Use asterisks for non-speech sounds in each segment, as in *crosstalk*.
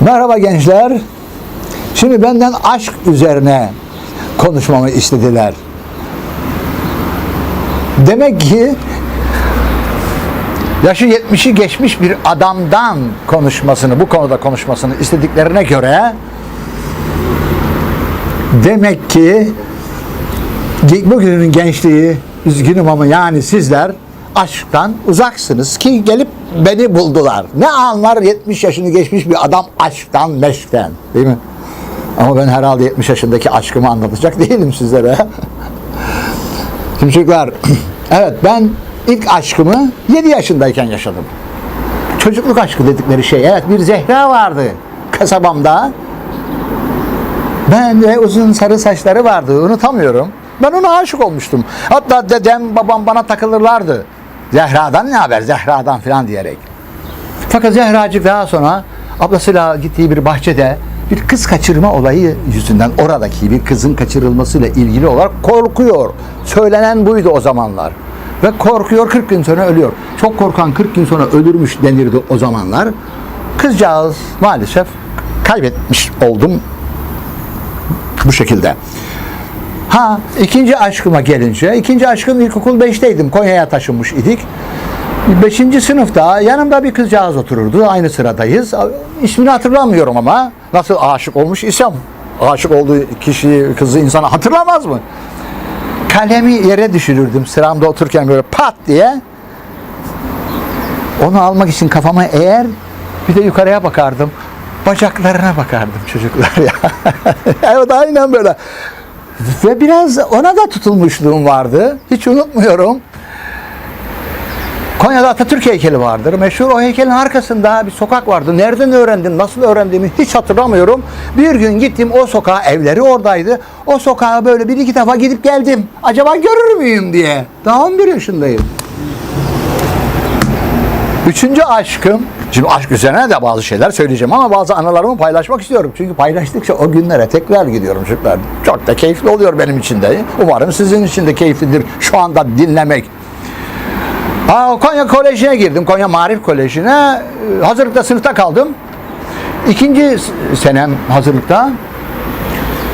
Merhaba gençler. Şimdi benden aşk üzerine konuşmamı istediler. Demek ki yaşı 70'i geçmiş bir adamdan konuşmasını, bu konuda konuşmasını istediklerine göre demek ki bugünün gençliği üzgünüm ama yani sizler aşktan uzaksınız ki gelip beni buldular. Ne anlar 70 yaşını geçmiş bir adam aşktan meşkten değil mi? Ama ben herhalde 70 yaşındaki aşkımı anlatacak *laughs* değilim sizlere. Şimdi çocuklar, *clears throat* evet ben ilk aşkımı 7 yaşındayken yaşadım. Çocukluk aşkı dedikleri şey. Evet bir Zehra vardı kasabamda. Ben de uzun sarı saçları vardı unutamıyorum. Ben ona aşık olmuştum. Hatta dedem babam bana takılırlardı. Zehra'dan ne haber Zehra'dan falan diyerek. Fakat Zehracık daha sonra ablasıyla gittiği bir bahçede bir kız kaçırma olayı yüzünden oradaki bir kızın kaçırılmasıyla ilgili olarak korkuyor. Söylenen buydu o zamanlar. Ve korkuyor 40 gün sonra ölüyor. Çok korkan 40 gün sonra ölürmüş denirdi o zamanlar. Kızcağız maalesef kaybetmiş oldum bu şekilde. Ha ikinci aşkıma gelince, ikinci aşkım ilkokul 5'teydim. Konya'ya taşınmış idik. Beşinci sınıfta yanımda bir kızcağız otururdu. Aynı sıradayız. İsmini hatırlamıyorum ama nasıl aşık olmuş isem aşık olduğu kişiyi, kızı insana hatırlamaz mı? Kalemi yere düşürürdüm sıramda otururken böyle pat diye. Onu almak için kafama eğer bir de yukarıya bakardım. Bacaklarına bakardım çocuklar ya. *laughs* evet aynen böyle. Ve biraz ona da tutulmuşluğum vardı. Hiç unutmuyorum. Konya'da Atatürk heykeli vardır. Meşhur o heykelin arkasında bir sokak vardı. Nereden öğrendim, nasıl öğrendiğimi hiç hatırlamıyorum. Bir gün gittim o sokağa, evleri oradaydı. O sokağa böyle bir iki defa gidip geldim. Acaba görür müyüm diye. Daha 11 yaşındayım. Üçüncü aşkım, şimdi aşk üzerine de bazı şeyler söyleyeceğim ama bazı anılarımı paylaşmak istiyorum. Çünkü paylaştıkça o günlere tekrar gidiyorum çocuklar. Çok da keyifli oluyor benim için de. Umarım sizin için de keyiflidir şu anda dinlemek. Ha, Konya Koleji'ne girdim. Konya Marif Koleji'ne. Ee, Hazırlıkta sınıfta kaldım. İkinci senem hazırlıkta.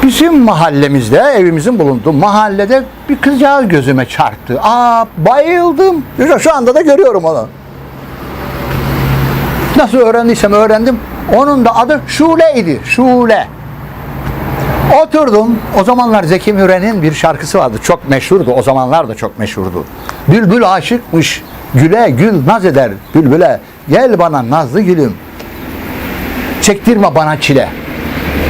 Bizim mahallemizde, evimizin bulunduğu mahallede bir kızcağız gözüme çarptı. Aa bayıldım. Şu anda da görüyorum onu. Nasıl öğrendiysem öğrendim. Onun da adı Şule'ydi. Şule. Oturdum. O zamanlar Zeki Müren'in bir şarkısı vardı. Çok meşhurdu. O zamanlar da çok meşhurdu. Bülbül aşıkmış. Güle gül naz eder bülbüle. Gel bana nazlı gülüm. Çektirme bana çile.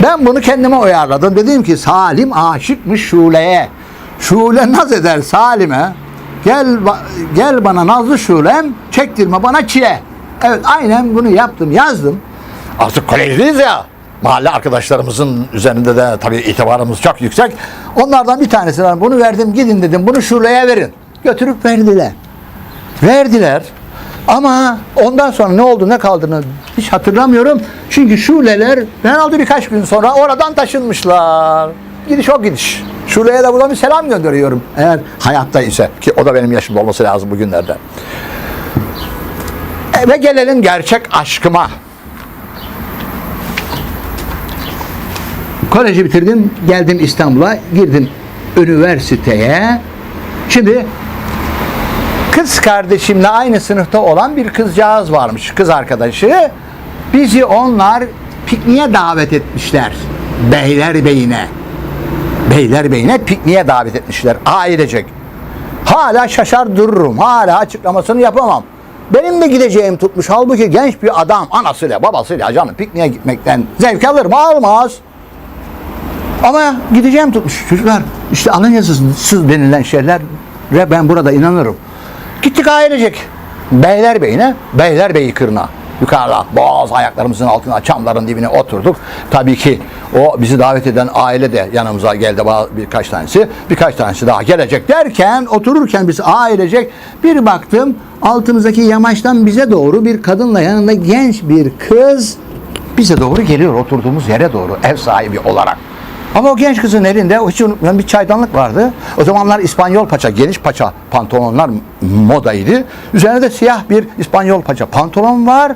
Ben bunu kendime uyarladım. Dedim ki Salim aşıkmış Şule'ye. Şule naz eder Salim'e. Gel gel bana nazlı Şulem, çektirme bana çile. Evet aynen bunu yaptım, yazdım. Artık kolejdeyiz ya. Mahalle arkadaşlarımızın üzerinde de tabii itibarımız çok yüksek. Onlardan bir tanesine bunu verdim, gidin dedim, bunu Şule'ye verin. Götürüp verdiler. Verdiler. Ama ondan sonra ne oldu ne kaldığını hiç hatırlamıyorum. Çünkü Şuleler herhalde birkaç gün sonra oradan taşınmışlar. Gidiş o gidiş. Şule'ye de buradan bir selam gönderiyorum. Eğer hayatta ise ki o da benim yaşımda olması lazım bugünlerde. Ve gelelim gerçek aşkıma. Koleji bitirdim, geldim İstanbul'a, girdim üniversiteye. Şimdi kız kardeşimle aynı sınıfta olan bir kızcağız varmış, kız arkadaşı. Bizi onlar pikniğe davet etmişler. Beylerbeyi'ne. Beylerbeyi'ne pikniğe davet etmişler ailecek. Hala şaşar dururum. Hala açıklamasını yapamam. Benim de gideceğim tutmuş. Halbuki genç bir adam anasıyla babasıyla canım pikniğe gitmekten zevk alır mı? Almaz. Ama gideceğim tutmuş çocuklar. İşte Alanya'sız denilen şeyler ve ben burada inanırım. Gittik ailecek. Beylerbeyi'ne, Beylerbeyi kırına. Yukarıda boğaz ayaklarımızın altına çamların dibine oturduk. Tabii ki o bizi davet eden aile de yanımıza geldi birkaç tanesi. Birkaç tanesi daha gelecek derken otururken biz ailecek bir baktım altımızdaki yamaçtan bize doğru bir kadınla yanında genç bir kız bize doğru geliyor oturduğumuz yere doğru ev sahibi olarak. Ama o genç kızın elinde hiç unutmuyorum bir çaydanlık vardı. O zamanlar İspanyol paça, geniş paça pantolonlar modaydı. Üzerine de siyah bir İspanyol paça pantolon var.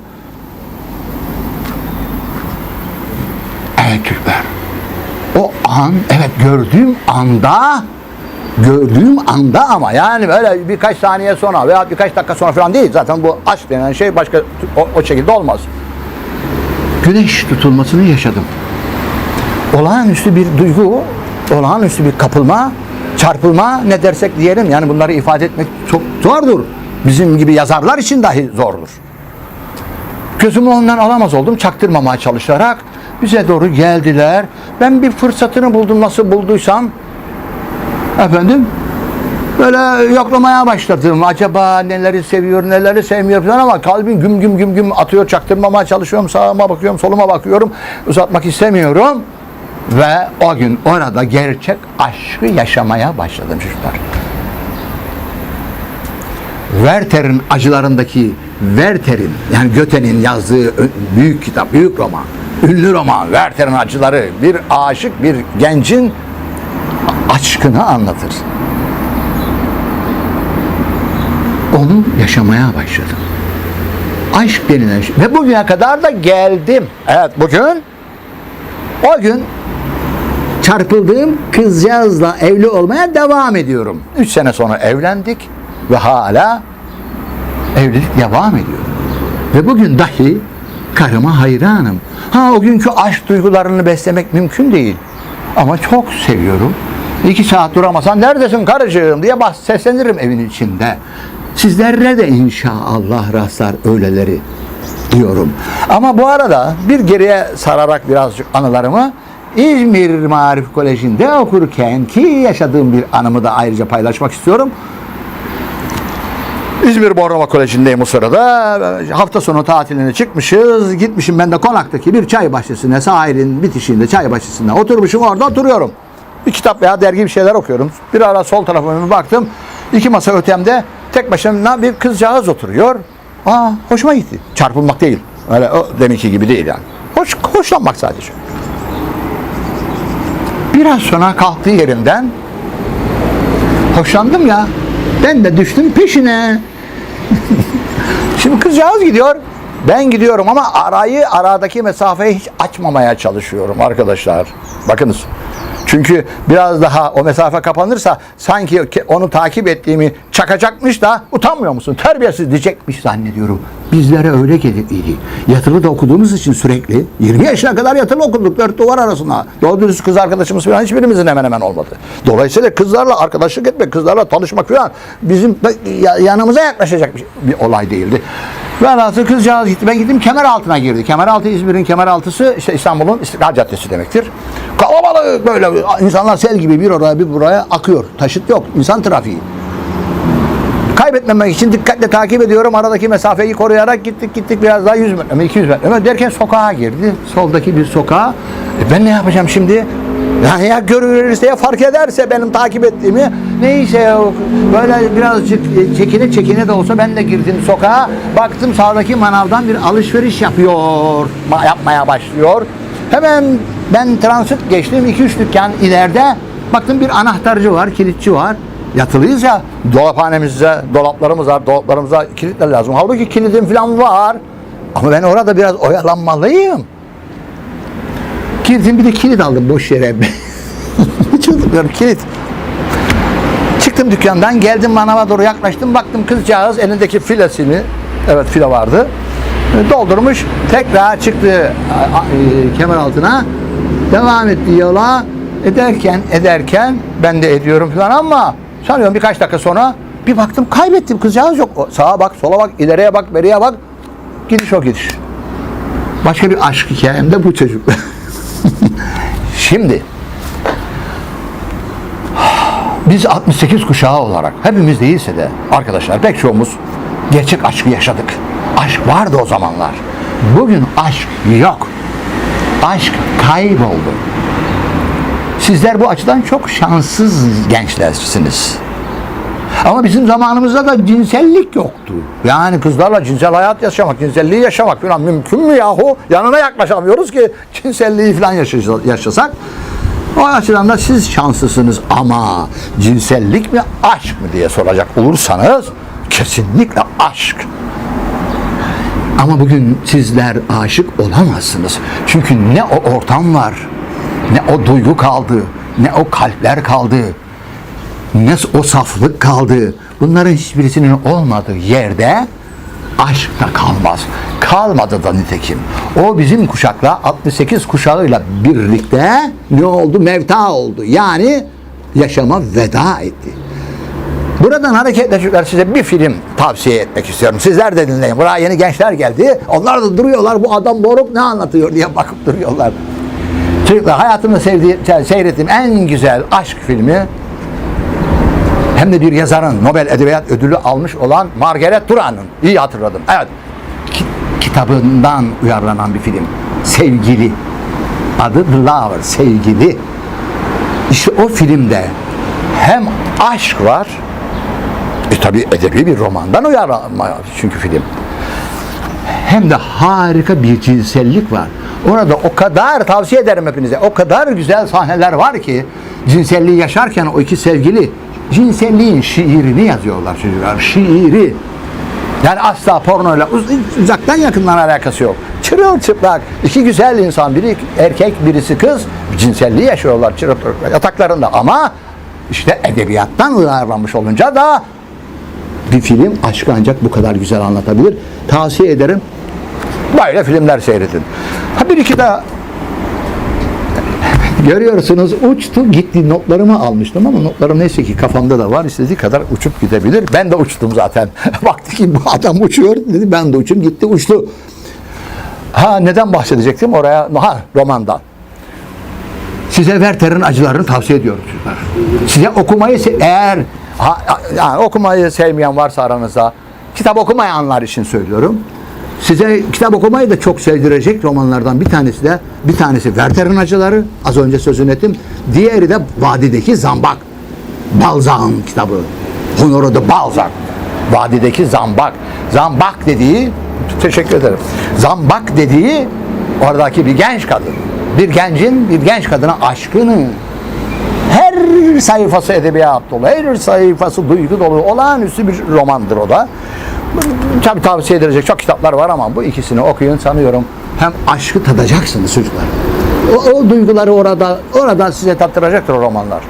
Evet Türkler. O an, evet gördüğüm anda gördüğüm anda ama yani böyle birkaç saniye sonra veya birkaç dakika sonra falan değil. Zaten bu aşk denen şey başka o, o şekilde olmaz. Güneş tutulmasını yaşadım. Olağanüstü bir duygu, olağanüstü bir kapılma, çarpılma ne dersek diyelim. Yani bunları ifade etmek çok zordur. Bizim gibi yazarlar için dahi zordur. Gözümü ondan alamaz oldum çaktırmamaya çalışarak. Bize doğru geldiler. Ben bir fırsatını buldum nasıl bulduysam. Efendim böyle yoklamaya başladım. Acaba neleri seviyor, neleri sevmiyor falan ama kalbim güm güm güm güm atıyor. Çaktırmamaya çalışıyorum. Sağıma bakıyorum, soluma bakıyorum. Uzatmak istemiyorum. Ve o gün orada gerçek aşkı yaşamaya başladım çocuklar. Werther'in acılarındaki Werther'in yani Göte'nin yazdığı büyük kitap, büyük roman, ünlü roman Werther'in acıları bir aşık bir gencin aşkını anlatır. Onu yaşamaya başladım. Aşk denilen şey. Ve bugüne kadar da geldim. Evet bugün o gün çarpıldığım kızcağızla evli olmaya devam ediyorum. Üç sene sonra evlendik ve hala evlilik devam ediyor. Ve bugün dahi karıma hayranım. Ha o günkü aşk duygularını beslemek mümkün değil. Ama çok seviyorum. İki saat duramasan neredesin karıcığım diye bas seslenirim evin içinde. Sizlerle de inşallah rastlar öyleleri diyorum. Ama bu arada bir geriye sararak birazcık anılarımı İzmir Marif Koleji'nde okurken ki yaşadığım bir anımı da ayrıca paylaşmak istiyorum. İzmir Bornova Koleji'ndeyim o sırada. Hafta sonu tatiline çıkmışız. Gitmişim ben de konaktaki bir çay bahçesine, sahilin bitişiğinde çay bahçesinde oturmuşum. Orada oturuyorum. Bir kitap veya dergi bir şeyler okuyorum. Bir ara sol tarafıma bir baktım. İki masa ötemde tek başına bir kızcağız oturuyor. Aa, hoşuma gitti. Çarpılmak değil. Öyle o deminki gibi değil yani. Hoş, hoşlanmak sadece. Biraz sonra kalktığı yerinden hoşlandım ya. Ben de düştüm peşine. *laughs* Şimdi kızcağız gidiyor. Ben gidiyorum ama arayı aradaki mesafeyi hiç açmamaya çalışıyorum arkadaşlar. Bakınız. Çünkü biraz daha o mesafe kapanırsa sanki onu takip ettiğimi çakacakmış da utanmıyor musun? Terbiyesiz diyecekmiş zannediyorum. Bizlere öyle gelir iyi. Yatılı da okuduğumuz için sürekli 20 yaşına kadar yatılı okuduk dört duvar arasında. Doğru dürüst kız arkadaşımız falan hiçbirimizin hemen hemen olmadı. Dolayısıyla kızlarla arkadaşlık etmek, kızlarla tanışmak falan bizim ya- yanımıza yaklaşacak bir olay değildi. Velhasıl kızcağız gitti. Ben gittim kemer altına girdi. Kemeraltı İzmir'in kemeraltısı işte İstanbul'un İstiklal Caddesi demektir. Kalabalık böyle insanlar sel gibi bir oraya bir buraya akıyor. Taşıt yok. insan trafiği. Kaybetmemek için dikkatle takip ediyorum. Aradaki mesafeyi koruyarak gittik gittik biraz daha 100 metre mi 200 metre derken sokağa girdi. Soldaki bir sokağa. E ben ne yapacağım şimdi? Yani ya görürse ya fark ederse benim takip ettiğimi neyse ya, böyle birazcık e, çekine çekine de olsa ben de girdim sokağa. Baktım sağdaki manavdan bir alışveriş yapıyor. ma- Yapmaya başlıyor. Hemen ben transit geçtim 2-3 dükkan ileride. Baktım bir anahtarcı var, kilitçi var. Yatılıyız ya dolaphanemizde dolaplarımız var dolaplarımıza kilitler lazım. Halbuki kilidim falan var. Ama ben orada biraz oyalanmalıyım. Girdim bir de kilit aldım boş yere. *laughs* Çıldırıyorum kilit. Çıktım dükkandan geldim manava doğru yaklaştım. Baktım kızcağız elindeki filesini evet file vardı. e, Doldurmuş. Tekrar çıktı e, kemer altına. Devam etti yola. Ederken ederken ben de ediyorum falan ama sanıyorum birkaç dakika sonra bir baktım kaybettim kızcağız yok. Sağa bak, sola bak, ileriye bak, beriye bak. Gidiş o gidiş. Başka bir aşk hikayem de bu çocuk. *laughs* Şimdi biz 68 kuşağı olarak hepimiz değilse de arkadaşlar pek çoğumuz gerçek aşkı yaşadık. Aşk vardı o zamanlar. Bugün aşk yok. Aşk kayboldu. Sizler bu açıdan çok şanssız gençlersiniz. Ama bizim zamanımızda da cinsellik yoktu. Yani kızlarla cinsel hayat yaşamak, cinselliği yaşamak falan mümkün mü yahu? Yanına yaklaşamıyoruz ki cinselliği falan yaşasa- yaşasak. O açıdan da siz şanslısınız ama cinsellik mi aşk mı diye soracak olursanız kesinlikle aşk. Ama bugün sizler aşık olamazsınız. Çünkü ne o ortam var, ne o duygu kaldı, ne o kalpler kaldı, ne o saflık kaldı. Bunların hiçbirisinin olmadığı yerde aşk da kalmaz. Kalmadı da nitekim. O bizim kuşakla 68 kuşağıyla birlikte ne oldu? Mevta oldu. Yani yaşama veda etti. Buradan hareketle çocuklar size bir film tavsiye etmek istiyorum. Sizler de dinleyin. Buraya yeni gençler geldi. Onlar da duruyorlar. Bu adam Boruk ne anlatıyor diye bakıp duruyorlar. Çocuklar hayatımda sevdiğim, seyrettiğim en güzel aşk filmi hem de bir yazarın Nobel Edebiyat Ödülü almış olan Margaret Duran'ın. İyi hatırladım. Evet. Ki- kitabından uyarlanan bir film. Sevgili. Adı The Lover. Sevgili. İşte o filmde hem aşk var, e tabi edebi bir romandan uyarlanma çünkü film. Hem de harika bir cinsellik var. Orada o kadar tavsiye ederim hepinize. O kadar güzel sahneler var ki cinselliği yaşarken o iki sevgili cinselliğin şiirini yazıyorlar çocuklar. Şiiri. Yani asla pornoyla uz- uzaktan yakından alakası yok. Çırılçıplak. iki güzel insan. Biri erkek, birisi kız. Cinselliği yaşıyorlar çırılçıplak yataklarında. Ama işte edebiyattan uyarlanmış olunca da bir film aşkı ancak bu kadar güzel anlatabilir. Tavsiye ederim. Böyle filmler seyredin. Ha bir iki daha görüyorsunuz uçtu gitti notlarımı almıştım ama notlarım neyse ki kafamda da var istediği kadar uçup gidebilir. Ben de uçtum zaten. *laughs* Baktı ki bu adam uçuyor dedi ben de uçum gitti uçtu. Ha neden bahsedecektim oraya? Ha romandan. Size Werther'in acılarını tavsiye ediyorum. Size okumayı eğer ha- yani okumayı sevmeyen varsa aranızda kitap okumayanlar için söylüyorum. Size kitap okumayı da çok sevdirecek romanlardan bir tanesi de bir tanesi Werther'in acıları az önce sözünü ettim. Diğeri de Vadideki Zambak. Balzac'ın kitabı. Honoré de Balzac. Vadideki Zambak. Zambak dediği teşekkür ederim. Zambak dediği oradaki bir genç kadın. Bir gencin bir genç kadına aşkını her sayfası edebiyat dolu, her sayfası duygu dolu, olağanüstü bir romandır o da. Tabii tavsiye edilecek çok kitaplar var ama bu ikisini okuyun sanıyorum. Hem aşkı tadacaksınız çocuklar. O, o duyguları orada orada size tattıracaktır o romanlar.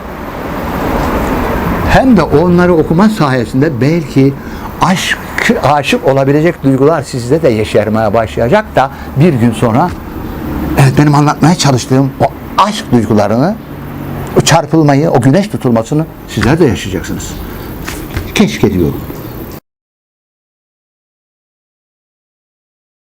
Hem de onları okuma sayesinde belki aşk aşık olabilecek duygular sizde de yeşermeye başlayacak da bir gün sonra evet benim anlatmaya çalıştığım o aşk duygularını o çarpılmayı, o güneş tutulmasını sizler de yaşayacaksınız. Keşke diyorum.